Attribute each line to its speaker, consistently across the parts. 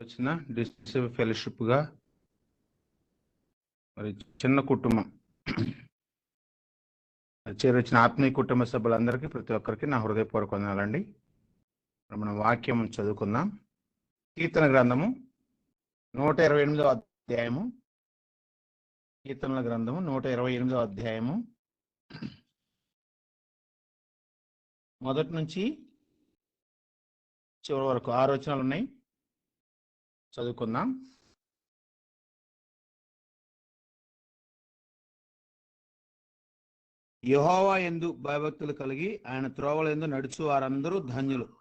Speaker 1: వచ్చిన డిస్టివ్ ఫెలోషిప్గా మరి చిన్న కుటుంబం. చేరొచ్చిన ఆత్మీయ కుటుంబ సభ్యులందరికీ ప్రతి ఒక్కరికి నా హృదయపూర్వక వందనాలండి. మనం వాక్యం చదువుకుందాం. కీర్తన గ్రంథము నూట ఇరవై ఎనిమిదవ అధ్యాయము. కీర్తనల గ్రంథము నూట ఇరవై ఎనిమిదవ అధ్యాయము. మొదటి నుంచి చివరి వరకు ఆలోచనలు ఉన్నాయి. చదువుకుందాం. యహోవా ఎందు భయభక్తులు కలిగి ఆయన త్రోవల ఎందు నడుచు వారందరూ ధన్యులు.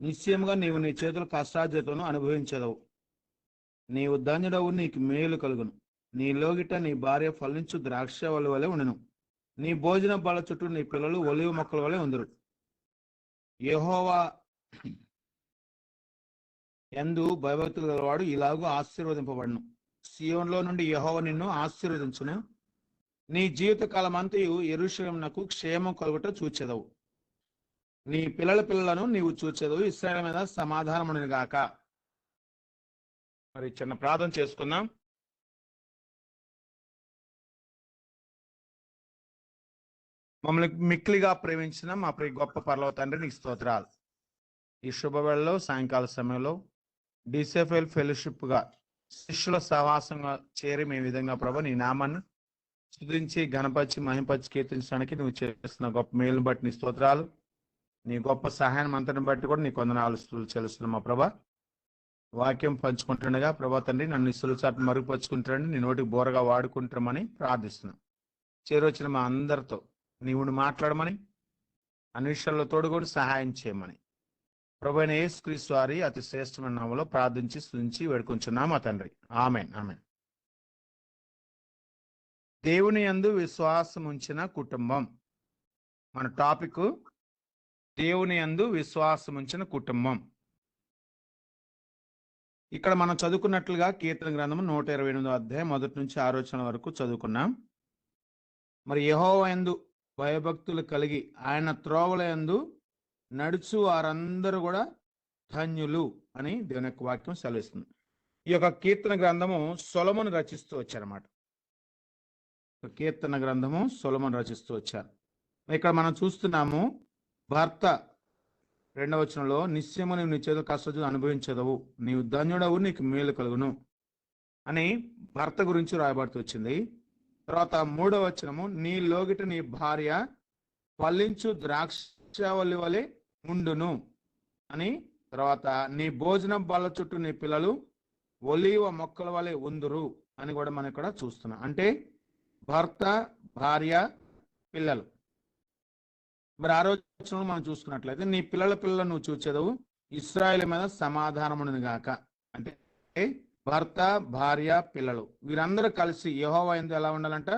Speaker 1: నిశ్చయముగా నీవు నీ చేతుల కష్టార్జితను అనుభవించదవు. నీవు ధన్యుడవు నీకు మేలు కలుగును. నీ లోగిట నీ భార్య ఫలించు ద్రాక్ష వలె ఉండును. నీ భోజన బల చుట్టూ నీ పిల్లలు ఒలివ మొక్కల వలె ఉందరు. యహోవా ఎందు భయభక్తులు గలవాడు ఇలాగూ ఆశీర్వదింపబడును. సియోన్లో నుండి యహోవ నిన్ను ఆశీర్వదించును. నీ జీవిత కాలమంతయు ఎరుషలంనకు క్షేమం కలుగుట చూచెదవు. నీ పిల్లల పిల్లలను నీవు చూచెదవు. ఇస్రాయల మీద సమాధానముని గాక. మరి చిన్న ప్రార్థన చేసుకుందాం. మమ్మల్ని మిక్కిలిగా ప్రేమించిన మా ప్రియ గొప్ప పర్లవ తండ్రి నీకు స్తోత్రాలు. ఈ శుభవేళలో సాయంకాల సమయంలో డిసెఫెల్ ఫెలోషిప్గా శిష్యుల సహవాసంగా చేరి మీ విధంగా ప్రభు నీ నామాన్ని స్థుతించి గణపరిచి మహింపరిచి కీర్తించడానికి నువ్వు చేస్తున్న గొప్ప మేలును బట్టి నీ స్తోత్రాలు నీ గొప్ప సహాయం అంతని బట్టి కూడా నీ కొందనాలు స్తుతులు చెల్లిస్తున్నా మా ప్రభా? వాక్యం పంచుకుంటుండగా ప్రభా తండ్రి నన్ను ఈ సులుచాటు మరుగుపరుచుకుంటాడని నీ నోటికి బోరగా వాడుకుంటామని ప్రార్థిస్తున్నాం. చేరొచ్చిన మా అందరితో నీవుని మాట్లాడమని అన్ని విషయాల్లో తోడుకొని సహాయం చేయమని. ప్రభు యేసుక్రీస్తు వారి అతి శ్రేష్టమైన నామలో ప్రార్థించి స్తుతించి వేడుకుంటున్నాం ఆ తండ్రి. Amen amen. దేవుని యందు విశ్వాసం ఉంచిన కుటుంబం. మన టాపిక్ దేవుని యందు విశ్వాసం ఉంచిన కుటుంబం. ఇక్కడ మనం చదువుకున్నట్లుగా కీర్తన గ్రంథం నూట ఇరవై ఎనిమిదో అధ్యాయం మొదటి నుంచి ఆలోచన వరకు చదువుకున్నాం. మరి యహోవ యందు భయభక్తులు కలిగి ఆయన త్రోవల యందు నడుచు వారందరూ కూడా ధన్యులు అని దేవుని యొక్క వాక్యం సెలవిస్తుంది. ఈ యొక్క కీర్తన గ్రంథము సొలమును రచిస్తూ వచ్చారన్నమాట. కీర్తన గ్రంథము సొలమును రచిస్తూ వచ్చారు. ఇక్కడ మనం చూస్తున్నాము భర్త రెండవ వచనంలో నిశ్చయము నీవు నీ చేతుల కష్టం అనుభవించదవు. నీవు ధన్యుడవు నీకు మేలు కలుగును అని భర్త గురించి రాయబడుతూ వచ్చింది. తర్వాత మూడవ వచనము నీ లోగిట నీ భార్య ఫలించు ద్రాక్షవల్లి వలె ఉండును అని తర్వాత నీ భోజనం బల్ల చుట్టూ నీ పిల్లలు ఒలీవ మొక్కల వలె ఉందురు అని కూడా మనం ఇక్కడ చూస్తున్నాం. అంటే భర్త భార్య పిల్లలు. మరి ఆ రోజు మనం చూసుకున్నట్లయితే నీ పిల్లల పిల్లలు నువ్వు చూచేదవు ఇస్రాయల్ మీద సమాధానమును గాక. అంటే భర్త భార్య పిల్లలు వీరందరూ కలిసి యహోవా ఎందు ఎలా ఉండాలంట?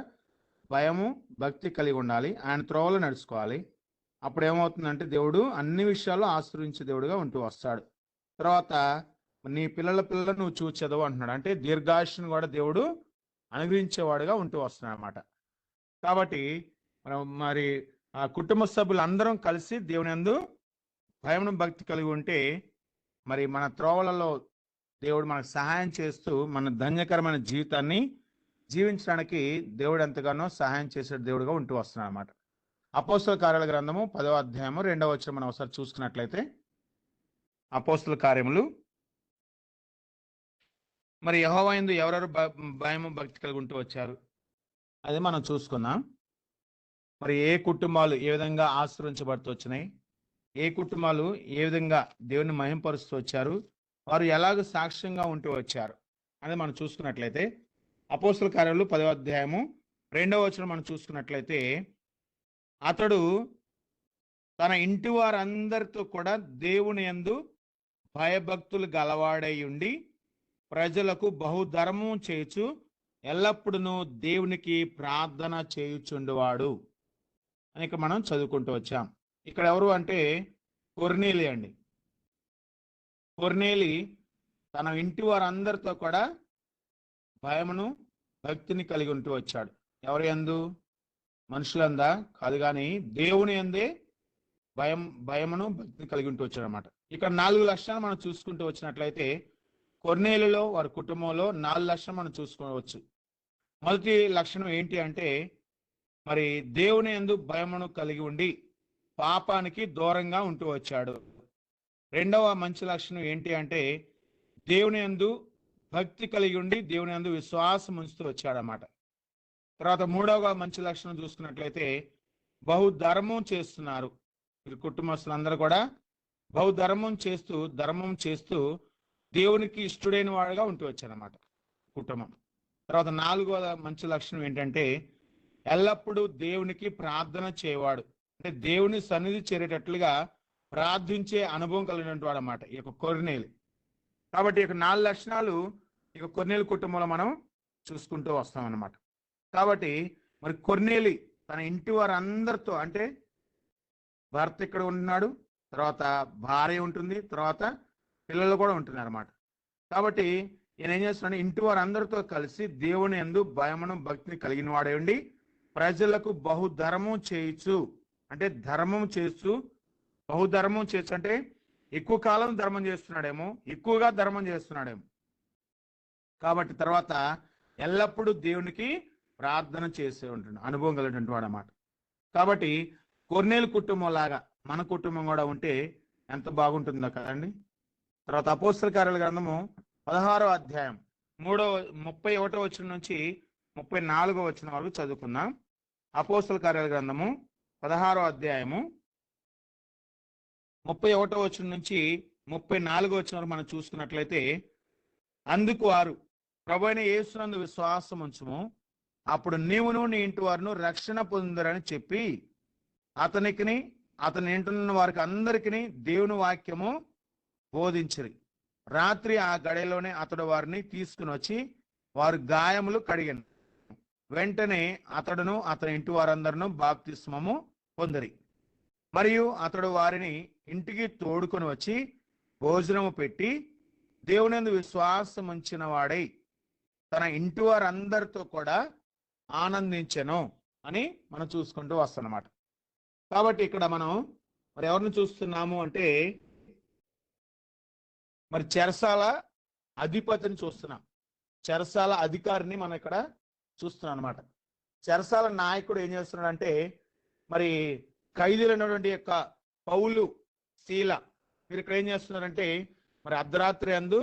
Speaker 1: భయము భక్తి కలిగి ఉండాలి. ఆయన త్రోవలో నడుచుకోవాలి. అప్పుడు ఏమవుతుందంటే దేవుడు అన్ని విషయాల్లో ఆశ్రయించే దేవుడుగా ఉంటూ వస్తాడు. తర్వాత నీ పిల్లల పిల్లలు నువ్వు చూచేదవు అంటున్నాడు. అంటే దీర్ఘాయుష్ను కూడా దేవుడు అనుగ్రహించేవాడుగా ఉంటూ వస్తున్నాడు అనమాట కాబట్టి మనం మరి ఆ కుటుంబ సభ్యులందరం కలిసి దేవుని అందు భయం భక్తి కలిగి ఉంటే మరి మన త్రోవలలో దేవుడు మనకు సహాయం చేస్తూ మన ధన్యకరమైన జీవితాన్ని జీవించడానికి దేవుడు ఎంతగానో సహాయం చేసే దేవుడుగా ఉంటూ వస్తున్నాడు అనమాట అపోస్తుల కార్యాల గ్రంథము పదవ అధ్యాయము రెండవ వచ్చిన మనం ఒకసారి చూసుకున్నట్లయితే. అపోస్తుల కార్యములు. మరి యహోవైందు ఎవరెవరు భయము భక్తి కలిగి ఉంటూ వచ్చారు? అది మనం చూసుకున్నాం మరి ఏ కుటుంబాలు ఏ విధంగా ఆశ్రయించబడుతూ వచ్చినాయి? ఏ కుటుంబాలు ఏ విధంగా దేవుని మహింపరుస్తూ వచ్చారు? వారు ఎలాగ సాక్ష్యంగా ఉంటూ వచ్చారు? అనేది మనం చూసుకున్నట్లయితే. అపోస్తుల కార్యాలు పదవ అధ్యాయము రెండవ వచనం మనం చూసుకున్నట్లయితే. అతడు తన ఇంటి వారందరితో కూడా దేవుని యందు భయభక్తులు గలవాడై ఉండి ప్రజలకు బహుధర్మం చేయుచు ఎల్లప్పుడూ దేవునికి ప్రార్థన చేయుచుండువాడు అని ఇక మనం చదువుకుంటూ వచ్చాం. ఇక్కడ ఎవరు అంటే కొర్నేలి అండి. కొర్నేలి తన ఇంటి వారందరితో కూడా భయమును భక్తిని కలిగి ఉంటూ వచ్చాడు. ఎవరు ఎందు మనుషులందా? కాదు కానీ దేవుని అందే భయం భయమును భక్తిని కలిగి ఉంటూ వచ్చాడు అనమాట ఇక్కడ నాలుగు లక్షణాలు మనం చూసుకుంటూ వచ్చినట్లయితే కొన్నేళ్ళలో వారి కుటుంబంలో నాలుగు లక్షణం మనం చూసుకోవచ్చు. మొదటి లక్షణం ఏంటి అంటే మరి దేవుని యందు భయమును కలిగి ఉండి పాపానికి దూరంగా ఉంటూ వచ్చాడు. రెండవ మంచి లక్షణం ఏంటి అంటే దేవుని యందు భక్తి కలిగి ఉండి దేవుని యందు విశ్వాసం ఉంచుతూ వచ్చాడనమాట తర్వాత మూడవ మంచి లక్షణం చూసుకున్నట్లయితే బహుధర్మం చేస్తున్నారు. వీరి కుటుంబస్తులందరూ కూడా బహుధర్మం చేస్తూ ధర్మం చేస్తూ దేవునికి ఇష్టడైన వాడుగా ఉంటూ వచ్చారన్నమాట కుటుంబం. తర్వాత నాలుగవ మంచి లక్షణం ఏంటంటే ఎల్లప్పుడూ దేవునికి ప్రార్థన చేయవాడు అంటే దేవుని సన్నిధి చేరేటట్లుగా ప్రార్థించే అనుభవం కలిగినటువంటి వాడు అనమాట ఈ యొక్క కొర్నేలు. కాబట్టి ఈ యొక్క నాలుగు లక్షణాలు ఈ యొక్క కొర్నేలు కుటుంబంలో మనం చూసుకుంటూ వస్తాం అన్నమాట కాబట్టి మరి కొర్నేలి తన ఇంటి వారందరితో అంటే భర్త ఇక్కడ ఉంటున్నాడు తర్వాత భార్య ఉంటుంది తర్వాత పిల్లలు కూడా ఉంటున్నారు అనమాట కాబట్టి నేను ఏం చేస్తున్నాను ఇంటి వారందరితో కలిసి దేవుని ఎందు భయమును భక్తిని కలిగిన వాడే ఉండి ప్రజలకు బహుధర్మం చేయొచ్చు అంటే ధర్మం చేస్తూ బహుధర్మం చేయొచ్చు అంటే ఎక్కువ కాలం ధర్మం చేస్తున్నాడేమో ఎక్కువగా ధర్మం చేస్తున్నాడేమో. కాబట్టి తర్వాత ఎల్లప్పుడూ దేవునికి ప్రార్థన చేసే ఉంటాడు అనుభవం కలిగినటువంటి వాడు అన్నమాట కాబట్టి కొన్నేలు కుటుంబం లాగా మన కుటుంబం కూడా ఉంటే ఎంత బాగుంటుందో కదండి. తర్వాత అపోస్తల కార్యాల గ్రంథము పదహారో అధ్యాయం మూడో ముప్పై ఒకటో వచ్చిన నుంచి ముప్పై నాలుగో వచ్చిన వరకు చదువుకుందాం. అపోస్తల కార్యాల గ్రంథము పదహారో అధ్యాయము ముప్పై ఒకటో వచ్చిన నుంచి ముప్పై నాలుగో వచ్చిన వరకు మనం చూసుకున్నట్లయితే అందుకు వారు ప్రభు అయిన యేసునందు విశ్వాసం ఉంచము. అప్పుడు నీవును నీ ఇంటి వారును రక్షణ పొందరని చెప్పి అతనికిని అతని ఇంటున్న వారికి అందరికీ దేవుని వాక్యము బోధించిరి. రాత్రి ఆ గడిలోనే అతడు వారిని తీసుకుని వచ్చి వారు గాయములు కడిగిన వెంటనే అతడును అతని ఇంటి వారందరిను బాప్తిస్మము పొందిరి. మరియు అతడు వారిని ఇంటికి తోడుకొని వచ్చి భోజనము పెట్టి దేవునిందు విశ్వాసం ఉంచిన వాడై తన ఇంటి వారందరితో కూడా ఆనందించెను అని మనం చూసుకుంటూ వస్తున్నమాట కాబట్టి ఇక్కడ మనం మరి ఎవరిని చూస్తున్నాము అంటే మరి చెరసాల అధిపతిని చూస్తున్నాం. చెరసాల అధికారిని మనం ఇక్కడ చూస్తున్నాం అనమాట చెరసాల నాయకుడు ఏం చేస్తున్నాడంటే మరి ఖైదీలైనటువంటి యొక్క పౌలు శీల మీరు ఇక్కడ ఏం చేస్తున్నారంటే మరి అర్ధరాత్రి అందు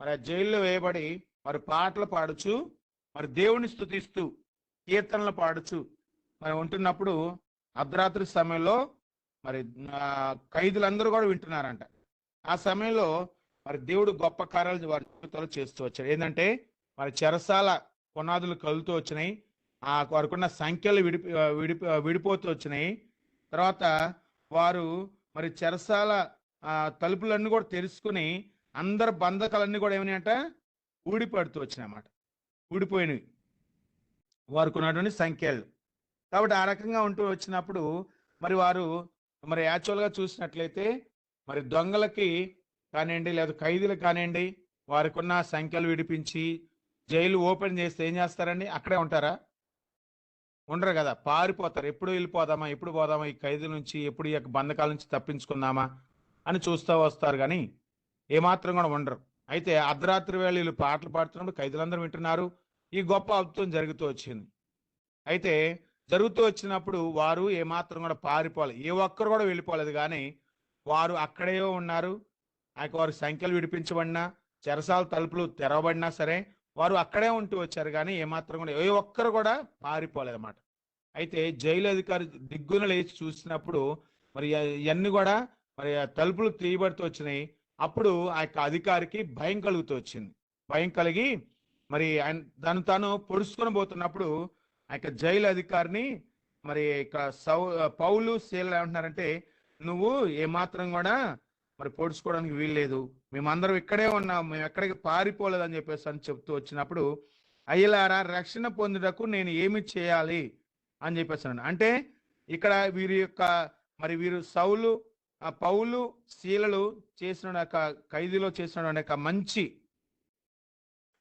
Speaker 1: మరి ఆ జైల్లో వేయబడి మరి పాటలు పాడుచు మరి దేవుని స్తుతిస్తూ కీర్తనలు పాడుచు. మరి ఉంటున్నప్పుడు అర్ధరాత్రి సమయంలో మరి ఖైదులందరూ కూడా వింటున్నారంట. ఆ సమయంలో మరి దేవుడు గొప్ప కార్యాలు వారి జీవితంలో చేస్తూ వచ్చాడు. ఏంటంటే మరి చెరసాల పునాదులు కలుతూ వచ్చినాయి. ఆ వారికున్న సంఖ్యలు విడిపి విడిపి విడిపోతూ వచ్చినాయి. తర్వాత వారు మరి చెరసాల తలుపులన్నీ కూడా తెరుచుకుని అందరు బంధకాలన్నీ కూడా ఏమైనాయంట? ఊడిపడుతూ వచ్చినాయన్నమాట. ఊడిపోయినవి. వారికి ఉన్నటువంటి సంఖ్యలు. కాబట్టి ఆ రకంగా ఉంటూ వచ్చినప్పుడు మరి వారు మరి యాక్చువల్గా చూసినట్లయితే మరి దొంగలకి కానివ్వండి లేదా ఖైదీలకు కానివ్వండి వారికి ఉన్న సంఖ్యలు విడిపించి జైలు ఓపెన్ చేస్తే ఏం చేస్తారండి? అక్కడే ఉంటారా? ఉండరు కదా. పారిపోతారు. ఎప్పుడు వెళ్ళిపోదామా? ఎప్పుడు పోదామా? ఈ ఖైదీల నుంచి ఎప్పుడు ఈ యొక్క బంధకాల నుంచి తప్పించుకుందామా? అని చూస్తూ వస్తారు కానీ ఏమాత్రం కూడా ఉండరు. అయితే అర్ధరాత్రి వేళ వీళ్ళు పాటలు పాడుతున్నప్పుడు ఖైదీలందరూ వింటున్నారు. ఈ గొప్ప అద్భుతం జరుగుతూ వచ్చింది. అయితే జరుగుతూ వచ్చినప్పుడు వారు ఏమాత్రం కూడా పారిపోలేదు ఏ ఒక్కరు కూడా వెళ్ళిపోలేదు. కానీ వారు అక్కడే ఉన్నారు. ఆ యొక్క వారి సంఖ్యలు విడిపించబడినా చెరసాల తలుపులు తెరవబడినా సరే వారు అక్కడే ఉంటూ వచ్చారు. కానీ ఏమాత్రం కూడా ఏ ఒక్కరు కూడా పారిపోలేదన్నమాట. అయితే జైలు అధికారి దిగ్గున లేచి చూసినప్పుడు మరి ఇవన్నీ కూడా మరి తలుపులు తీయబడుతూ వచ్చినాయి. అప్పుడు ఆ యొక్క అధికారికి భయం కలుగుతూ వచ్చింది. భయం కలిగి మరి ఆయన దాన్ని తాను పొడుచుకొని పోతున్నప్పుడు ఆ యొక్క జైలు అధికారిని మరి ఇక్కడ సౌ పౌలు శీల ఏమంటున్నారంటే నువ్వు ఏమాత్రం కూడా మరి పొడుచుకోవడానికి వీల్లేదు. మేమందరం ఇక్కడే ఉన్నాం. మేము ఎక్కడికి పారిపోలేదు అని చెప్పేసి అని చెప్తూ వచ్చినప్పుడు అయ్యలారా రక్షణ పొందుటకు నేను ఏమి చేయాలి? అని చెప్పేసి అంటే ఇక్కడ వీరి యొక్క మరి వీరు సౌలు ఆ పౌలు శీలలు చేసిన యొక్క ఖైదీలో చేసిన యొక్క మంచి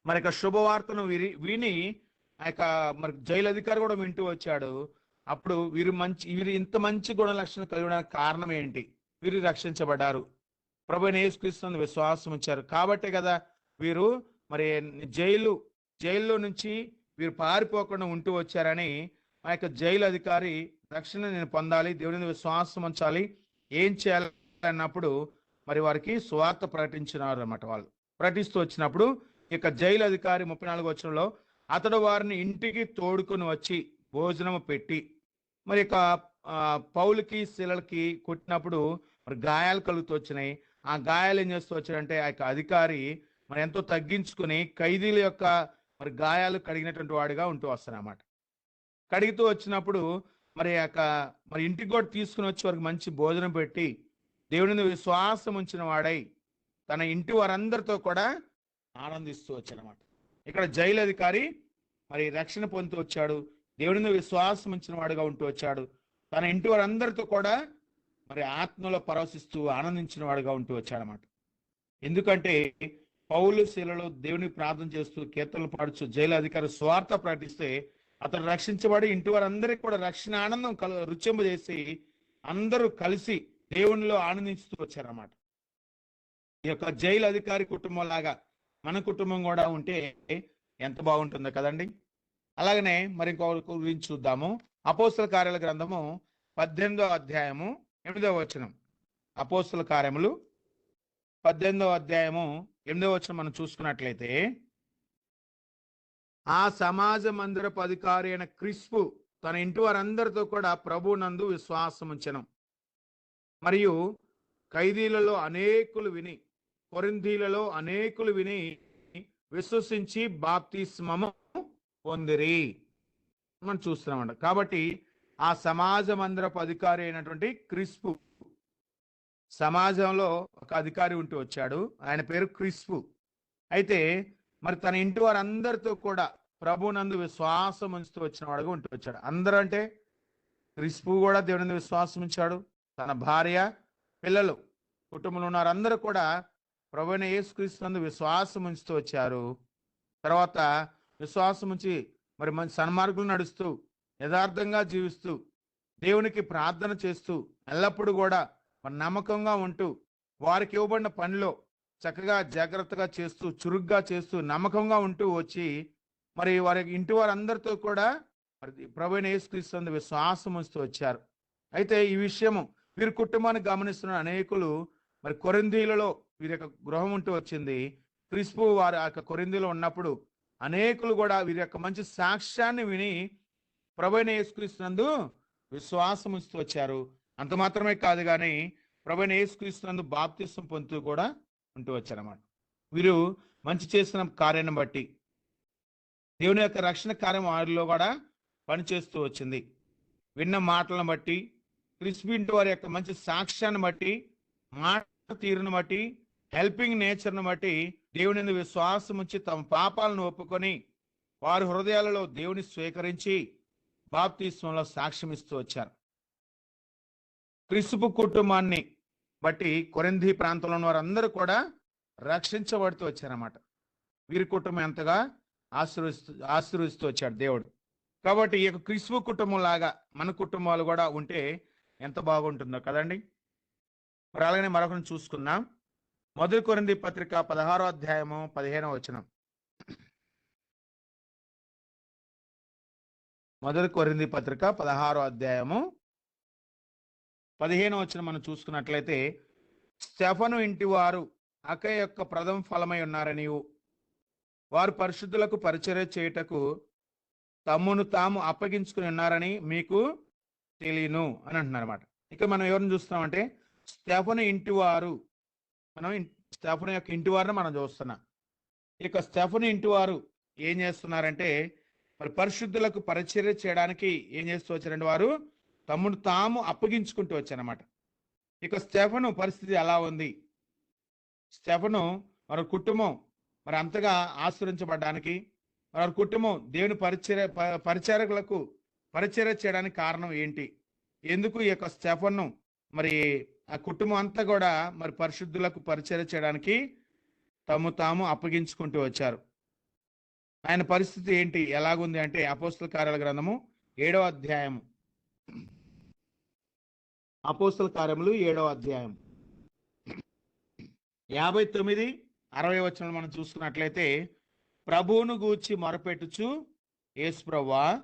Speaker 1: మరి యొక్క శుభవార్తను విని విని ఆ యొక్క మరి జైలు అధికారి కూడా వింటూ వచ్చాడు. అప్పుడు వీరు మంచి వీరు ఇంత మంచి గుణ లక్షణం కలిగడానికి కారణం ఏంటి? వీరు రక్షించబడ్డారు. ప్రభు యేసుక్రీస్తు విశ్వాసం ఇచ్చారు కాబట్టే కదా వీరు మరి జైలు జైల్లో నుంచి వీరు పారిపోకుండా ఉంటూ వచ్చారని ఆ యొక్క జైలు అధికారి రక్షణ నేను పొందాలి దేవుని విశ్వాసం ఉంచాలి ఏం చేయాలి అన్నప్పుడు మరి వారికి స్వార్థ ప్రకటించినారు అన్నమాట వాళ్ళు. ప్రకటిస్తూ వచ్చినప్పుడు ఈ యొక్క జైలు అధికారి ముప్పై నాలుగు వచ్చరంలో అతడు వారిని ఇంటికి తోడుకొని వచ్చి భోజనం పెట్టి మరి ఇక పౌలకి శిలలకి కొట్టినప్పుడు మరి గాయాలు కలుగుతూ వచ్చినాయి. ఆ గాయాలు ఏం చేస్తూ వచ్చాడంటే ఆ యొక్క అధికారి మరి ఎంతో తగ్గించుకుని ఖైదీల యొక్క మరి గాయాలు కడిగినటువంటి వాడిగా ఉంటూ వస్తానమాట కడుగుతూ వచ్చినప్పుడు మరి యొక్క మరి ఇంటికి కూడా తీసుకుని వచ్చి వారికి మంచి భోజనం పెట్టి దేవుని విశ్వాసం ఉంచిన వాడై తన ఇంటి వారందరితో కూడా ఆనందిస్తూ వచ్చాడనమాట ఇక్కడ జైలు అధికారి మరి రక్షణ పొందుతూ వచ్చాడు. దేవుని మీద విశ్వాసం ఉంచిన వాడుగా ఉంటూ వచ్చాడు. తన ఇంటి వారందరితో కూడా మరి ఆత్మలో పరవశిస్తూ ఆనందించిన వాడుగా ఉంటూ వచ్చాడనమాట ఎందుకంటే పౌలు శీలలో దేవుని ప్రార్థన చేస్తూ కీర్తనలు పాడుచు జైలు అధికారి స్వార్థ ప్రకటిస్తే అతను రక్షించబడి ఇంటి వారందరికీ కూడా రక్షణ ఆనందం కల రుచింపజేసి అందరూ కలిసి దేవునిలో ఆనందిస్తూ వచ్చారన్నమాట. ఈ యొక్క జైలు అధికారి కుటుంబం లాగా మన కుటుంబం కూడా ఉంటే ఎంత బాగుంటుందో కదండి. అలాగనే మరి ఇంకొక గురించి చూద్దాము. అపోస్తల కార్యాల గ్రంథము పద్దెనిమిదో అధ్యాయము ఎనిమిదవ వచనం. అపోస్తల కార్యములు పద్దెనిమిదవ అధ్యాయము ఎనిమిదవ వచనం మనం చూసుకున్నట్లయితే ఆ సమాజ మందిరపు అధికారి అయిన క్రిస్పు తన ఇంటి వారందరితో కూడా ప్రభు నందు విశ్వాసం మరియు ఖైదీలలో అనేకులు విని కొరింథీలలో అనేకులు విని విశ్వసించి బాప్తిస్మము పొందిరి. మనం చూస్తున్నామంట. కాబట్టి ఆ సమాజ మందిరపు అధికారి అయినటువంటి క్రిస్పు సమాజంలో ఒక అధికారి ఉంటూ వచ్చాడు. ఆయన పేరు క్రిస్పు. అయితే మరి తన ఇంటి వారందరితో కూడా ప్రభునందు విశ్వాసం ఉంచుతూ వచ్చిన వాడుగా ఉంటూ వచ్చాడు. అందరూ అంటే క్రిస్పు కూడా దేవుని విశ్వాసం ఉంచాడు. తన భార్య పిల్లలు కుటుంబంలో ఉన్నారు అందరూ కూడా ప్రభుని యేసుక్రీస్తు విశ్వాసం ఉంచుతూ వచ్చారు. తర్వాత విశ్వాసం ఉంచి మరి మంచి సన్మార్గులు నడుస్తూ యథార్థంగా జీవిస్తూ దేవునికి ప్రార్థన చేస్తూ ఎల్లప్పుడూ కూడా మరి నమ్మకంగా ఉంటూ వారికి ఇవ్వబడిన పనిలో చక్కగా జాగ్రత్తగా చేస్తూ చురుగ్గా చేస్తూ నమ్మకంగా ఉంటూ వచ్చి మరి వారి ఇంటి వారందరితో కూడా మరి ప్రభుని యేసుక్రీస్తు విశ్వాసం ఉంచుతూ వచ్చారు. అయితే ఈ విషయము వీరి కుటుంబాన్ని గమనిస్తున్న అనేకులు మరి కొరిందీలలో వీరి యొక్క గృహం ఉంటూ వచ్చింది. క్రిస్పు వారి ఆ యొక్క కొరిందీలో ఉన్నప్పుడు అనేకులు కూడా వీరి యొక్క మంచి సాక్ష్యాన్ని విని ప్రభుణ యేసుక్రీస్తునందు విశ్వాసం ఉంచుతూ వచ్చారు. అంత మాత్రమే కాదు కానీ ప్రభుణ యేసుక్రీస్తునందు బాప్తిస్వం పొందుతూ కూడా ఉంటూ వచ్చారన్నమాట. వీరు మంచి చేసిన కార్యాన్ని బట్టి దేవుని యొక్క రక్షణ కార్యం వారిలో కూడా పనిచేస్తూ వచ్చింది. విన్న మాటలను బట్టి క్రిస్పింటి వారి యొక్క మంచి సాక్ష్యాన్ని బట్టి మాట తీరును బట్టి హెల్పింగ్ నేచర్ను బట్టి దేవుని విశ్వాసం ఉంచి తమ పాపాలను ఒప్పుకొని వారి హృదయాలలో దేవుని స్వీకరించి బాప్తీస్వంలో సాక్ష్యం ఇస్తూ వచ్చారు. క్రిసుపు కుటుంబాన్ని బట్టి కొరింది ప్రాంతంలో ఉన్న వారందరూ కూడా రక్షించబడుతూ వచ్చారన్నమాట. వీరి కుటుంబం ఎంతగా ఆశీర్వదిస్తూ ఆశీర్వదిస్తూ వచ్చాడు దేవుడు. కాబట్టి ఈ యొక్క క్రిసుపు కుటుంబం లాగా మన కుటుంబాలు కూడా ఉంటే ఎంత బాగుంటుందో కదండి? మరి అలాగనే మరొకరిని చూసుకుందాం. మొదటి కొరింది పత్రిక పదహారో అధ్యాయము పదిహేనో వచనం. మొదటి కొరింది పత్రిక పదహారో అధ్యాయము పదిహేను వచనం మనం చూసుకున్నట్లయితే స్టెఫను ఇంటి వారు అక యొక్క ప్రథమ ఫలమై ఉన్నారని వారు పరిశుద్ధులకు పరిచర్య చేయుటకు తమ్మును తాము అప్పగించుకుని ఉన్నారని మీకు తెలియను అని అంటున్నారు అనమాట ఇక మనం ఎవరిని చూస్తున్నామంటే స్టెఫను ఇంటి వారు మనం స్టెఫన్ యొక్క ఇంటి వారిని మనం చూస్తున్నాం. ఇక స్టెఫన్ ఇంటి వారు ఏం చేస్తున్నారంటే మరి పరిశుద్ధులకు పరిచర్య చేయడానికి ఏం చేస్తూ వచ్చారంటే వారు తమ్ముడు తాము అప్పగించుకుంటూ వచ్చారనమాట ఇక స్టెఫను పరిస్థితి ఎలా ఉంది? స్టెఫను మరి కుటుంబం మరి అంతగా ఆశ్రయించబడడానికి మరి కుటుంబం దేవుని పరిచర్య పరిచారకులకు పరిచర్య చేయడానికి కారణం ఏంటి? ఎందుకు ఈ యొక్క స్టెఫన్ను మరి ఆ కుటుంబం అంతా కూడా మరి పరిశుద్ధులకు పరిచయం చేయడానికి తమ తాము అప్పగించుకుంటూ వచ్చారు. ఆయన పరిస్థితి ఏంటి? ఎలాగుంది అంటే అపోస్తల కార్యాల గ్రంథము ఏడవ అధ్యాయము. అపోస్తల కార్యములు ఏడవ అధ్యాయం. యాభై తొమ్మిది అరవై వచ్చిన మనం చూసుకున్నట్లయితే ప్రభువును గూర్చి మొరపెట్టుచు యేసు ప్రభువా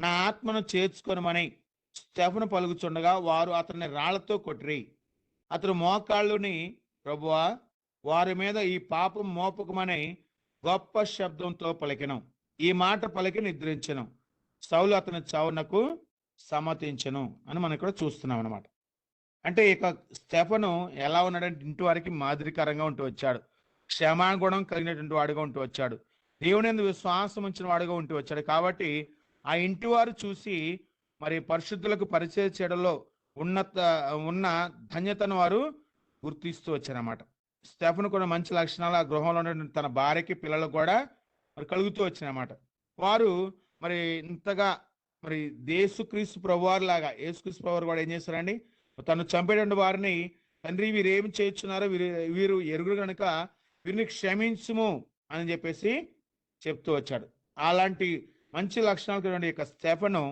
Speaker 1: నా ఆత్మను చేర్చుకొనమని స్టెఫను పలుకుచుండగా వారు అతన్ని రాళ్ళతో కొట్టిరి అతడు మోకాళ్ళుని ప్రభువా వారి మీద ఈ పాపం మోపకమని గొప్ప శబ్దంతో పలికినం. ఈ మాట పలికి నిద్రించను. సౌలు అతని చావునకు సమ్మతించను అని మనం ఇక్కడ చూస్తున్నాం అనమాట అంటే ఇక స్టెఫను ఎలా ఉన్నాడంటే ఇంటి వారికి మాదిరికరంగా ఉంటూ వచ్చాడు. క్షమాగుణం కలిగినటువంటి వాడుగా ఉంటూ వచ్చాడు. దేవుని విశ్వాసం ఉంచిన వాడుగా ఉంటూ వచ్చాడు. కాబట్టి ఆ ఇంటి వారు చూసి మరి పరిశుద్ధులకు పరిచయ చేయడంలో ఉన్నత ఉన్న ధన్యతను వారు గుర్తిస్తూ వచ్చారన్నమాట. స్టెఫన్ కూడా మంచి లక్షణాలు ఆ గృహంలో ఉన్నటువంటి తన భార్యకి పిల్లలకు కూడా మరి కలుగుతూ వచ్చినమాట వారు మరి ఇంతగా మరి దేశుక్రీస్తు ప్రభువారు లాగా యేసుక్రీస్తు ప్రభువారు కూడా ఏం చేశారండి? తను చంపేటువంటి వారిని తండ్రి వీరు ఏమి చేస్తున్నారో వీరు వీరు ఎరుగురు కనుక వీరిని క్షమించుము అని చెప్పేసి చెప్తూ వచ్చాడు. అలాంటి మంచి లక్షణాలు యొక్క స్టెఫను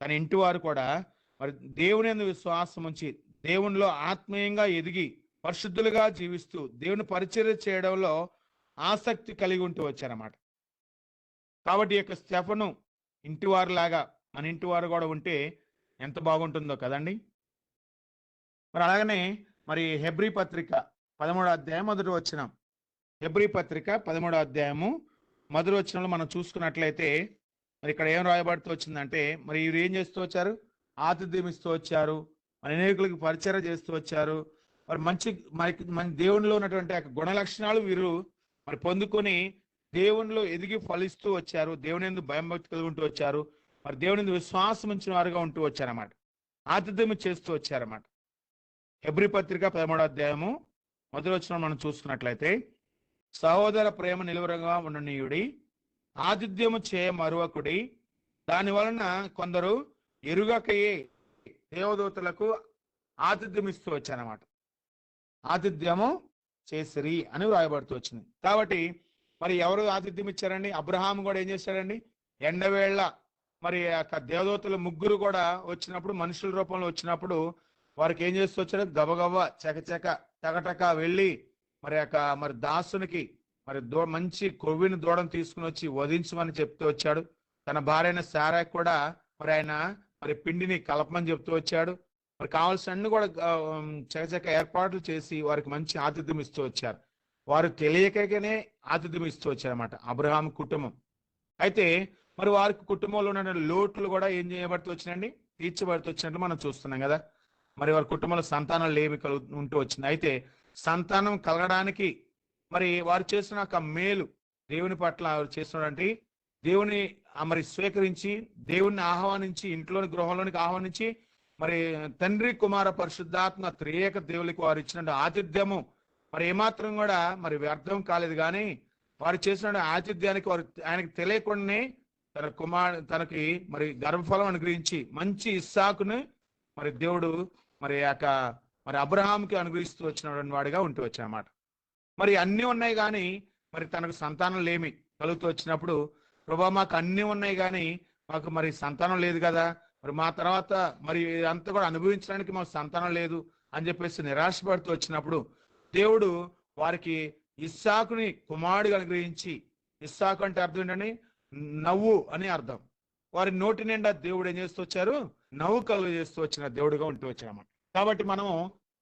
Speaker 1: తన ఇంటి వారు కూడా మరి దేవుని విశ్వాసం ఉంచి దేవునిలో ఆత్మీయంగా ఎదిగి పరిశుద్ధులుగా జీవిస్తూ దేవుని పరిచర్య చేయడంలో ఆసక్తి కలిగి ఉంటూ వచ్చారన్నమాట. కాబట్టి యొక్క స్టెఫను ఇంటి వారిలాగా మన ఇంటి వారు కూడా ఉంటే ఎంత బాగుంటుందో కదండి? మరి అలాగనే మరి హెబ్రి పత్రిక పదమూడో అధ్యాయం మొదటి వచ్చిన హెబ్రి పత్రిక పదమూడో అధ్యాయము మొదటి వచ్చినంలో మనం చూసుకున్నట్లయితే మరి ఇక్కడ ఏం రాయబడుతూ వచ్చిందంటే మరి వీరు ఏం చేస్తూ వచ్చారు? ఆతిథ్యం ఇస్తూ వచ్చారు. మరి అనేకులకు పరిచయం చేస్తూ వచ్చారు. మరి మంచి మనకి మన దేవునిలో ఉన్నటువంటి గుణ లక్షణాలు వీరు మరి పొందుకొని దేవునిలో ఎదిగి ఫలిస్తూ వచ్చారు. దేవుని ఎందుకు భయం భక్తి కలిగి ఉంటూ వచ్చారు. మరి దేవుని యందు విశ్వాసం ఉంచిన వారుగా ఉంటూ వచ్చారన్నమాట. ఆతిథ్యం చేస్తూ వచ్చారన్నమాట. హెబ్రి పత్రిక పదమూడో అధ్యాయము మొదటి వచ్చిన మనం చూసుకున్నట్లయితే సహోదర ప్రేమ నిలువరంగా ఉండనీయుడి ఆతిథ్యము చేయ మరువకుడి. దాని వలన కొందరు ఎరుగకయే దేవదూతలకు ఆతిథ్యం ఇస్తూ వచ్చానమాట ఆతిథ్యము చేసిరి అని వ్రాయబడుతూ వచ్చింది. కాబట్టి మరి ఎవరు ఆతిథ్యం ఇచ్చారండి అబ్రహాం కూడా ఏం చేశారండి ఎండవేళ్ళ మరి యొక్క దేవదూతలు ముగ్గురు కూడా వచ్చినప్పుడు మనుషుల రూపంలో వచ్చినప్పుడు వారికి ఏం చేస్తూ వచ్చారు? గబగబ చకచక టకటక వెళ్ళి మరి యొక్క మరి దాసునికి మరి దో మంచి కొవ్విని దూడను తీసుకుని వచ్చి వధించమని చెప్తూ వచ్చాడు. తన భార్య అయిన సారా కూడా మరి ఆయన మరి పిండిని కలపమని చెప్తూ వచ్చాడు. మరి కావాల్సిన కూడా చకచక ఏర్పాట్లు చేసి వారికి మంచి ఆతిథ్యం ఇస్తూ వచ్చారు. వారు తెలియకనే ఆతిథ్యం ఇస్తూ వచ్చారు అనమాట అబ్రహాం కుటుంబం. అయితే మరి వారికి కుటుంబంలో ఉన్న లోట్లు కూడా ఏం చేయబడుతూ వచ్చినండి తీర్చబడుతూ వచ్చినట్లు మనం చూస్తున్నాం కదా. మరి వారి కుటుంబంలో సంతానం లేమి కలుగు ఉంటూ వచ్చింది అయితే సంతానం కలగడానికి మరి వారు చేసిన ఒక మేలు దేవుని పట్ల వారు చేసినటువంటి దేవుని మరి స్వీకరించి దేవుణ్ణి ఆహ్వానించి ఇంట్లోని గృహంలోనికి ఆహ్వానించి మరి తండ్రి కుమార పరిశుద్ధాత్మ త్రియేక దేవునికి వారు ఇచ్చిన ఆతిథ్యము మరి ఏమాత్రం కూడా మరి వ్యర్థం కాలేదు. కానీ వారు చేసిన ఆతిథ్యానికి వారు ఆయనకి తెలియకుండానే తన కుమార్ తనకి మరి గర్భఫలం అనుగ్రహించి మంచి ఇస్సాకుని మరి దేవుడు మరి యొక్క మరి అబ్రహాంకి అనుగ్రహిస్తూ వచ్చినటువంటి వాడిగా ఉంటూ వచ్చానమాట మరి అన్నీ ఉన్నాయి కానీ మరి తనకు సంతానం లేమి. కలుగుతూ వచ్చినప్పుడు ప్రభా మాకు అన్నీ ఉన్నాయి కానీ మాకు మరి సంతానం లేదు కదా. మరి మా తర్వాత మరి ఇదంతా కూడా అనుభవించడానికి మాకు సంతానం లేదు అని చెప్పేసి నిరాశపడుతూ వచ్చినప్పుడు దేవుడు వారికి ఇస్సాకుని కుమారుడిగా అనుగ్రహించి ఇస్సాకు అంటే అర్థం ఏంటని నవ్వు అని అర్థం. వారి నోటి నిండా దేవుడు ఏం చేస్తూ వచ్చారు? నవ్వు కలుగు చేస్తూ వచ్చిన దేవుడిగా ఉంటూ వచ్చాము కాబట్టి మనము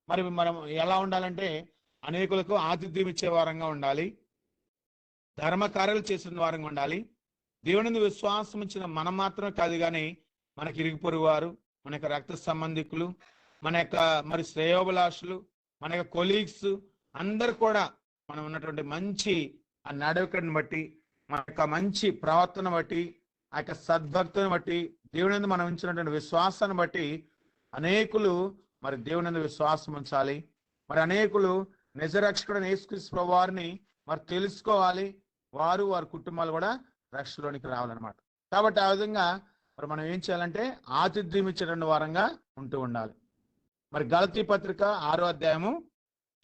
Speaker 1: మరి మనం ఎలా ఉండాలంటే అనేకులకు ఆతిథ్యం ఇచ్చే వారంగా ఉండాలి. ధర్మ కార్యాలు చేసిన వారంగా ఉండాలి. దేవుని విశ్వాసం ఇచ్చిన మనం మాత్రమే కాదు కానీ మనకి ఇరుగు పొరుగు వారు మన యొక్క రక్త సంబంధికులు మన యొక్క మరి శ్రేయోభిలాషులు మన యొక్క కొలీగ్స్ అందరు కూడా మనం ఉన్నటువంటి మంచి ఆ నడవకని బట్టి మన యొక్క మంచి ప్రవర్తన బట్టి ఆ యొక్క సద్భక్తిని బట్టి దేవుని మనం ఉంచినటువంటి విశ్వాసాన్ని బట్టి అనేకులు మరి దేవుని విశ్వాసం ఉంచాలి. మరి అనేకులు నిజరక్షకుడు నేసుకృష్ణ వారిని మరి తెలుసుకోవాలి. వారు వారి కుటుంబాలు కూడా రక్షలోనికి రావాలన్నమాట. కాబట్టి ఆ విధంగా మరి మనం ఏం చేయాలంటే ఆతిథ్యం ఇచ్చేటువంటి వారంగా ఉంటూ ఉండాలి. మరి గలతీ పత్రిక ఆరో అధ్యాయము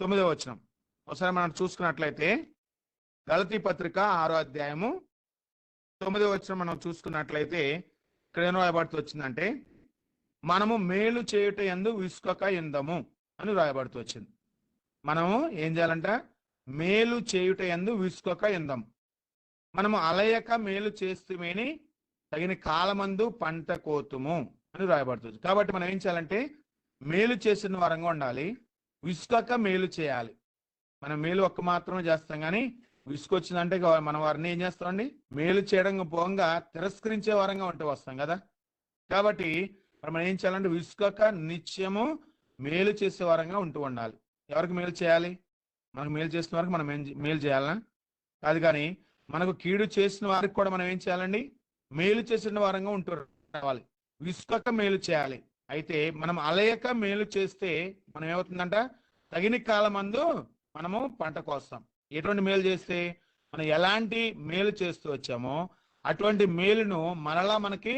Speaker 1: తొమ్మిదో వచనం. ఒకసారి మనం చూసుకున్నట్లయితే గలతీ పత్రిక ఆరో అధ్యాయము తొమ్మిదో వచనం మనం చూసుకున్నట్లయితే ఇక్కడ ఏం రాయబడుతూ వచ్చిందంటే మనము మేలు చేయుట ఎందు విసుకక ఎందము అని రాయబడుతూ వచ్చింది. మనము ఏం చేయాలంట? మేలు చేయుట ఎందు విసుకోక ఎందాం మనము అలయక మేలు చేస్తుమేని తగిన కాలమందు పంట కోతుము అని రాయబడుతుంది. కాబట్టి మనం ఏం చేయాలంటే మేలు చేసిన వరంగా ఉండాలి విసుకోక మేలు చేయాలి. మనం మేలు ఒక్క మాత్రమే చేస్తాం కానీ విసుకొచ్చిందంటే మనం వారిని ఏం చేస్తామండి మేలు చేయడం పోగా తిరస్కరించే వరంగా ఉంటే వస్తాం కదా? కాబట్టి మనం ఏం చేయాలంటే విసుకొక నిత్యము మేలు చేసే వరంగా ఉంటూ ఉండాలి. ఎవరికి మేలు చేయాలి? మనకు మేలు చేసిన వారికి మనం మేలు చేయాలనా కాదు కానీ మనకు కీడు చేసిన వారికి కూడా మనం ఏం చేయాలండి? మేలు చేసిన వారంగా ఉంటారు రావాలి. విసుకొక మేలు చేయాలి. అయితే మనం అలయక మేలు చేస్తే మనం ఏమవుతుందంట? తగిన కాలమందు మనము పంట కోస్తాం. ఎటువంటి మేలు చేస్తే? మనం ఎలాంటి మేలు చేస్తూ వచ్చామో అటువంటి మేలును మరలా మనకి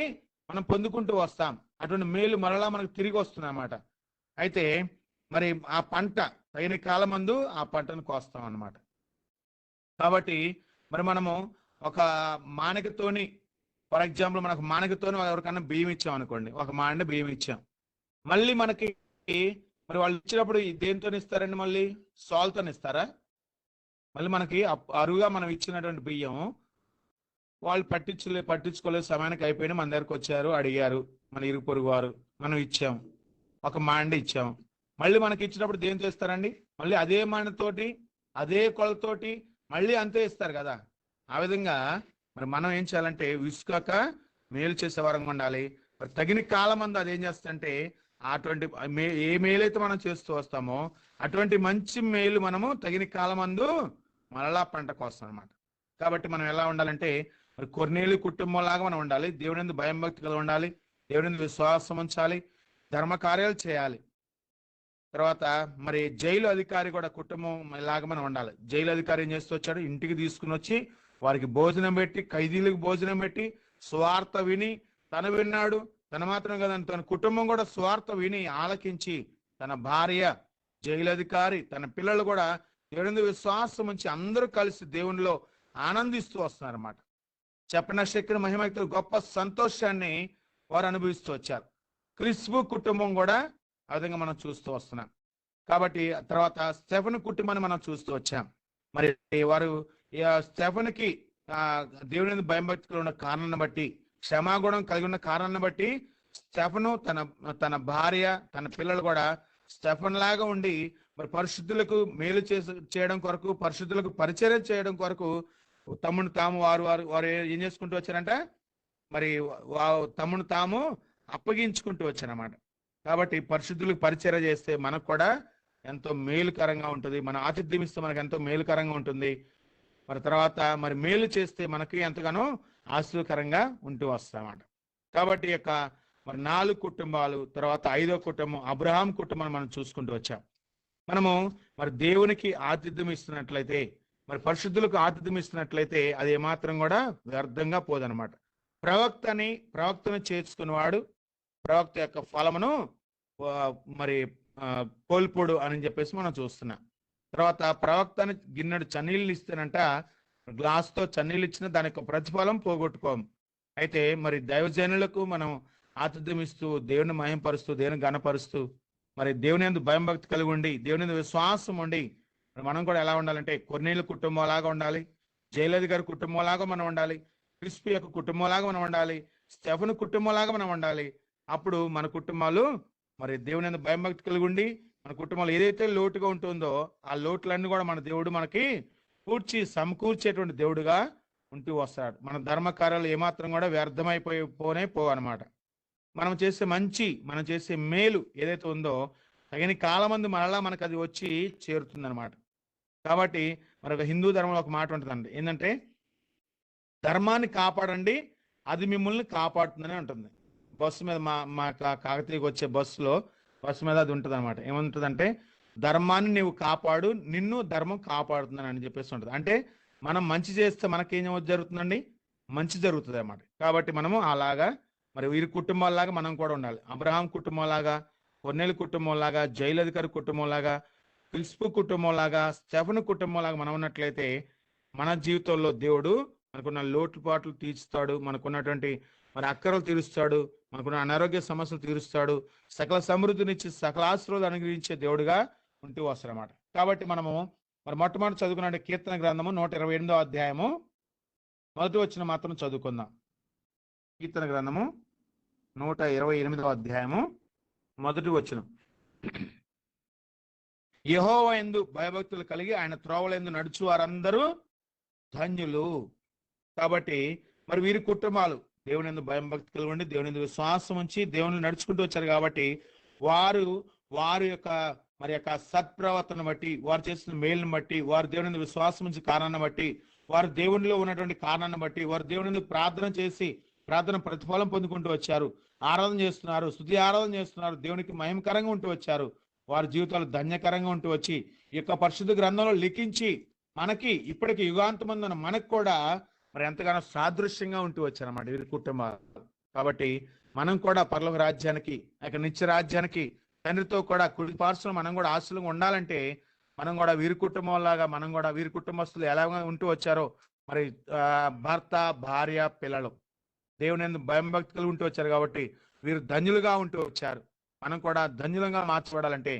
Speaker 1: మనం పొందుకుంటూ వస్తాం. అటువంటి మేలు మరలా మనకు తిరిగి వస్తుంది అన్నమాట అయితే మరి ఆ పంట తగిన కాలమందు ఆ పంటను కోస్తాం అన్నమాట. కాబట్టి మరి మనము ఒక మానికతోని ఫర్ ఎగ్జాంపుల్ మనకు మానికతోని ఎవరికన్నా బియ్యం ఇచ్చాం అనుకోండి ఒక మాండ బియ్యం ఇచ్చాం. మళ్ళీ మనకి మరి వాళ్ళు ఇచ్చినప్పుడు దేంతో ఇస్తారండి మళ్ళీ? సాల్తో ఇస్తారా? మళ్ళీ మనకి అప్- అరువుగా మనం ఇచ్చినటువంటి బియ్యం వాళ్ళు పట్టించులే పట్టించుకోలేదు సమయానికి అయిపోయినా మన దగ్గరకు వచ్చారు అడిగారు మన ఇరుగు పొరుగు వారు మనం ఇచ్చాం ఒక మాండ ఇచ్చాం. మళ్ళీ మనకి ఇచ్చినప్పుడు ఏం చేస్తారండి? మళ్ళీ అదే మనతోటి అదే కొలతోటి మళ్ళీ అంతే ఇస్తారు కదా. ఆ విధంగా మరి మనం ఏం చేయాలంటే విసుకాక మేలు చేసే వరంగా ఉండాలి. మరి తగిన కాలం అందు అది ఏం చేస్తారంటే అటువంటి మే ఏ అయితే మనం చేస్తూ వస్తామో అటువంటి మంచి మేలు మనము తగిన కాలం అందు మరలా పంట కోసం అనమాట కాబట్టి మనం ఎలా ఉండాలంటే మరి కొన్నేళ్ళు కుటుంబం లాగా మనం ఉండాలి. దేవుడి భయం భక్తి కలిగి ఉండాలి. దేవుడి విశ్వాసం ఉంచాలి. ధర్మ కార్యాలు చేయాలి. తర్వాత మరి జైలు అధికారి కూడా కుటుంబం లాగా మనం ఉండాలి? జైలు అధికారి ఏం చేస్తూ వచ్చాడు? ఇంటికి తీసుకుని వచ్చి వారికి భోజనం పెట్టి ఖైదీలకు భోజనం పెట్టి స్వార్థ విని తను విన్నాడు. తన మాత్రం కదండి తన కుటుంబం కూడా స్వార్థ విని ఆలకించి తన భార్య జైలు అధికారి తన పిల్లలు కూడా దేవుని విశ్వాసం నుంచి అందరూ కలిసి దేవునిలో ఆనందిస్తూ వస్తున్నారు చెప్పన చెప్పిన శక్తిని మహిమతో గొప్ప సంతోషాన్ని వారు అనుభవిస్తూ వచ్చారు. క్రిస్పు కుటుంబం కూడా ఆ విధంగా మనం చూస్తూ వస్తున్నాం. కాబట్టి తర్వాత స్టెఫన్ కుటుంబాన్ని మనం చూస్తూ వచ్చాం. మరి వారు ఈ స్టెఫన్కి దేవుని భయం భక్తులు ఉన్న కారణాన్ని బట్టి క్షమాగుణం కలిగి ఉన్న కారణాన్ని బట్టి స్టెఫను తన తన భార్య తన పిల్లలు కూడా స్టెఫన్ లాగా ఉండి మరి పరిశుద్ధులకు మేలు చేసి చేయడం కొరకు పరిశుద్ధులకు పరిచయం చేయడం కొరకు తమ్ముడు తాము వారు వారు వారు ఏం చేసుకుంటూ వచ్చారంట? మరి వా- తాము అప్పగించుకుంటూ వచ్చారన్నమాట. కాబట్టి పరిశుద్ధులకు పరిచయ చేస్తే మనకు కూడా ఎంతో మేలుకరంగా ఉంటుంది. మన ఆతిథ్యం ఇస్తే మనకు ఎంతో మేలుకరంగా ఉంటుంది. మరి తర్వాత మరి మేలు చేస్తే మనకి ఎంతగానో ఆశీర్వకరంగా ఉంటూ వస్తామన్నమాట. కాబట్టి యొక్క మరి నాలుగు కుటుంబాలు తర్వాత ఐదో కుటుంబం అబ్రహాం కుటుంబం మనం చూసుకుంటూ వచ్చాం. మనము మరి దేవునికి ఆతిథ్యం ఇస్తున్నట్లయితే మరి పరిశుద్ధులకు ఆతిథ్యం ఇస్తున్నట్లయితే అది ఏమాత్రం కూడా వ్యర్థంగా పోదనమాట ప్రవక్తని ప్రవక్తను చేర్చుకున్నవాడు ప్రవక్త యొక్క ఫలమును మరి కోల్పోడు అని చెప్పేసి మనం చూస్తున్నాం. తర్వాత ప్రవక్తను గిన్నెడు చన్నీళ్ళు ఇస్తేనంట గ్లాస్తో చన్నీళ్ళు ఇచ్చిన దాని యొక్క ప్రతిఫలం పోగొట్టుకోం. అయితే మరి దైవజనులకు మనం ఆతిథ్యం ఇస్తూ దేవుని మయంపరుస్తూ దేవుని గణపరుస్తూ మరి దేవుని యందు భయం భక్తి కలిగి ఉండి దేవుని యందు విశ్వాసం ఉండి మనం కూడా ఎలా ఉండాలంటే కొన్నేళ్ళ కుటుంబంలాగా ఉండాలి జయలలిత గారి కుటుంబంలాగా మనం ఉండాలి క్రిస్పీ యొక్క కుటుంబం లాగా మనం ఉండాలి స్టెఫన్ కుటుంబంలాగా మనం ఉండాలి. అప్పుడు మన కుటుంబాలు మరి దేవుని యందు భయం భక్తి కలిగి ఉండి మన కుటుంబంలో ఏదైతే లోటుగా ఉంటుందో ఆ లోట్లన్నీ కూడా మన దేవుడు మనకి కూర్చి సమకూర్చేటువంటి దేవుడుగా ఉంటూ వస్తాడు. మన ధర్మ కార్యాలు ఏమాత్రం కూడా వ్యర్థమైపోయి పోనే పోవన్నమాట. మనం చేసే మంచి మనం చేసే మేలు ఏదైతే ఉందో తగిన కాలమందు మరలా మనకు అది వచ్చి చేరుతుందన్నమాట. కాబట్టి మరి ఒక హిందూ ధర్మంలో ఒక మాట ఉంటుందండి. ఏంటంటే ధర్మాన్ని కాపాడండి అది మిమ్మల్ని కాపాడుతుందని ఉంటుంది బస్సు మీద మా మా కాకతీయకి వచ్చే బస్సులో బస్సు మీద అది ఉంటుంది అనమాట ఏముంటుందంటే ధర్మాన్ని నీవు కాపాడు నిన్ను ధర్మం కాపాడుతుందని అని చెప్పేసి ఉంటుంది. అంటే మనం మంచి చేస్తే మనకేం జరుగుతుందండి? మంచి జరుగుతుంది అన్నమాట కాబట్టి మనము అలాగా మరి వీరి కుటుంబాల్లాగా మనం కూడా ఉండాలి. అబ్రహాం కుటుంబంలాగా కొన్నేళ్ళ కుటుంబంలాగా జైలధికారి కుటుంబంలాగా క్రిస్పు కుటుంబంలాగా స్టెఫన్ కుటుంబంలాగా మనం ఉన్నట్లయితే మన జీవితంలో దేవుడు మనకున్న లోటుపాట్లు తీర్చుతాడు. మనకున్నటువంటి మరి అక్కరలు తీరుస్తాడు. మనకున్న అనారోగ్య సమస్యలు తీరుస్తాడు. సకల సమృద్ధినిచ్చి సకల ఆశీర్వాదం అనుగ్రహించే దేవుడుగా ఉంటూ వస్తారన్నమాట. కాబట్టి మనము మరి మొట్టమొదటి చదువుకున్న కీర్తన గ్రంథము నూట ఇరవై ఎనిమిదో అధ్యాయము మొదటి వచ్చిన మాత్రం చదువుకుందాం. కీర్తన గ్రంథము నూట ఇరవై ఎనిమిదో అధ్యాయము మొదటి వచ్చిన యహోవ ఎందు భయభక్తులు కలిగి ఆయన త్రోవలందు నడుచు వారందరూ ధన్యులు. కాబట్టి మరి వీరి కుటుంబాలు దేవుని ఎందు భయం భక్తి కలవండి ఉండి దేవుని ఎందు విశ్వాసం ఉంచి దేవుని నడుచుకుంటూ వచ్చారు కాబట్టి వారు వారి యొక్క మరి యొక్క సత్ప్రవర్తన బట్టి వారు చేసిన మేలును బట్టి వారు దేవుని విశ్వాసం ఉంచి కారణాన్ని బట్టి వారు దేవునిలో ఉన్నటువంటి కారణాన్ని బట్టి వారు దేవుని ప్రార్థన చేసి ప్రార్థన ప్రతిఫలం పొందుకుంటూ వచ్చారు. ఆరాధన చేస్తున్నారు స్థుతి ఆరాధన చేస్తున్నారు దేవునికి మహిమకరంగా ఉంటూ వచ్చారు. వారి జీవితాలు ధన్యకరంగా ఉంటూ వచ్చి ఈ యొక్క పరిశుద్ధ గ్రంథంలో లిఖించి మనకి ఇప్పటికి యుగాంతమందున మనకు కూడా మరి ఎంతగానో సాదృశ్యంగా ఉంటూ వచ్చారన్నమాట వీరి కుటుంబాలు. కాబట్టి మనం కూడా పర్లోక రాజ్యానికి అక్కడ నిత్య రాజ్యానికి తండ్రితో కూడా కుడి పార్శ్వలు మనం కూడా ఆస్తులుగా ఉండాలంటే మనం కూడా వీరి కుటుంబం లాగా మనం కూడా వీరి కుటుంబస్తులు ఎలా ఉంటూ వచ్చారో మరి భర్త భార్య పిల్లలు. దేవుని భయం భక్తులు ఉంటూ వచ్చారు కాబట్టి వీరు ధన్యులుగా ఉంటూ వచ్చారు. మనం కూడా ధన్యులంగా మార్చబడాలంటే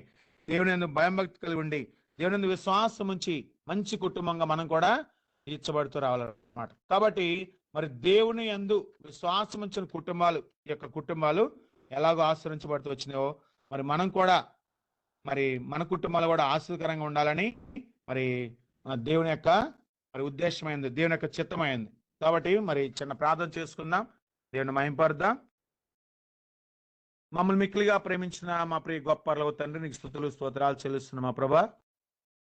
Speaker 1: దేవుని యందు భయం భక్తి కలిగి ఉండి దేవుని విశ్వాసం ఉంచి మంచి కుటుంబంగా మనం కూడా తీర్చబడుతూ మాట. కాబట్టి మరి దేవుని యందు విశ్వాసం ఉంచిన కుటుంబాలు ఈ యొక్క కుటుంబాలు ఎలాగో ఆశ్రయించబడుతూ వచ్చినాయో మరి మనం కూడా మరి మన కుటుంబాలు కూడా ఆశ్రయకరంగా ఉండాలని మరి మన దేవుని యొక్క మరి ఉద్దేశమైంది దేవుని యొక్క చిత్తమైంది. కాబట్టి మరి చిన్న ప్రార్థన చేసుకుందాం దేవుని మహింపరుద్దాం. మమ్మల్ని మిక్కిలిగా ప్రేమించిన మా ప్రియ గొప్ప తండ్రి నీకు స్థుతులు స్తోత్రాలు చెల్లిస్తున్న మా ప్రభా.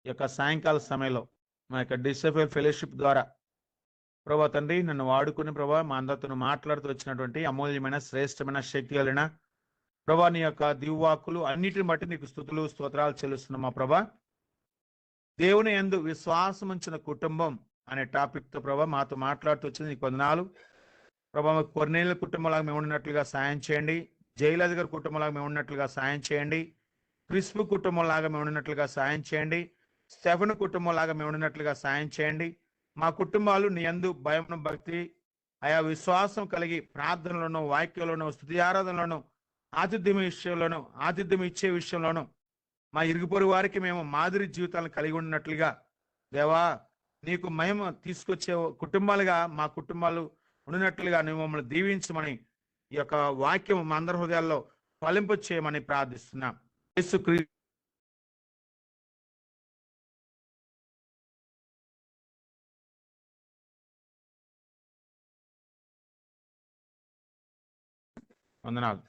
Speaker 1: ఈ యొక్క సాయంకాల సమయంలో మా యొక్క డిసెఫెల్ ఫెలోషిప్ ద్వారా ప్రభా తండ్రి నన్ను వాడుకుని ప్రభా మా అందరితో మాట్లాడుతూ వచ్చినటువంటి అమూల్యమైన శ్రేష్టమైన శక్తి కలిగిన ప్రభా నీ యొక్క దివ్వాకులు అన్నిటిని బట్టి నీకు స్థుతులు స్తోత్రాలు చెల్లిస్తున్నాం మా ప్రభా. దేవుని యందు విశ్వాసం ఉంచిన కుటుంబం అనే టాపిక్తో ప్రభా మాతో మాట్లాడుతూ వచ్చింది. నీకు వందనాలు. ప్రభా మాకు కొన్నేళ్ళ కుటుంబంలాగా మేము ఉన్నట్లుగా సాయం చేయండి. జయలలిత గారి కుటుంబంలాగా మేము ఉన్నట్లుగా సాయం చేయండి. క్రిస్పు కుటుంబంలాగా మేము ఉన్నట్లుగా సాయం చేయండి. స్టెఫన్ కుటుంబంలాగా మేము ఉన్నట్లుగా సాయం చేయండి. మా కుటుంబాలు నీ యందు భయం భక్తి ఆయా విశ్వాసం కలిగి ప్రార్థనలను వాక్యంలోను స్థుతి ఆరాధనలను ఆతిథ్యం విషయంలోను ఆతిథ్యం ఇచ్చే విషయంలోను మా ఇరుగుపొరు వారికి మేము మాదిరి జీవితాలను కలిగి ఉన్నట్లుగా దేవా నీకు మహిమ తీసుకొచ్చే కుటుంబాలుగా మా కుటుంబాలు ఉన్నట్లుగా నువ్వు మమ్మల్ని దీవించమని ఈ యొక్క వాక్యం మా అందరి హృదయాల్లో ఫలింపు చేయమని ప్రార్థిస్తున్నాం. యేసు వందనాలు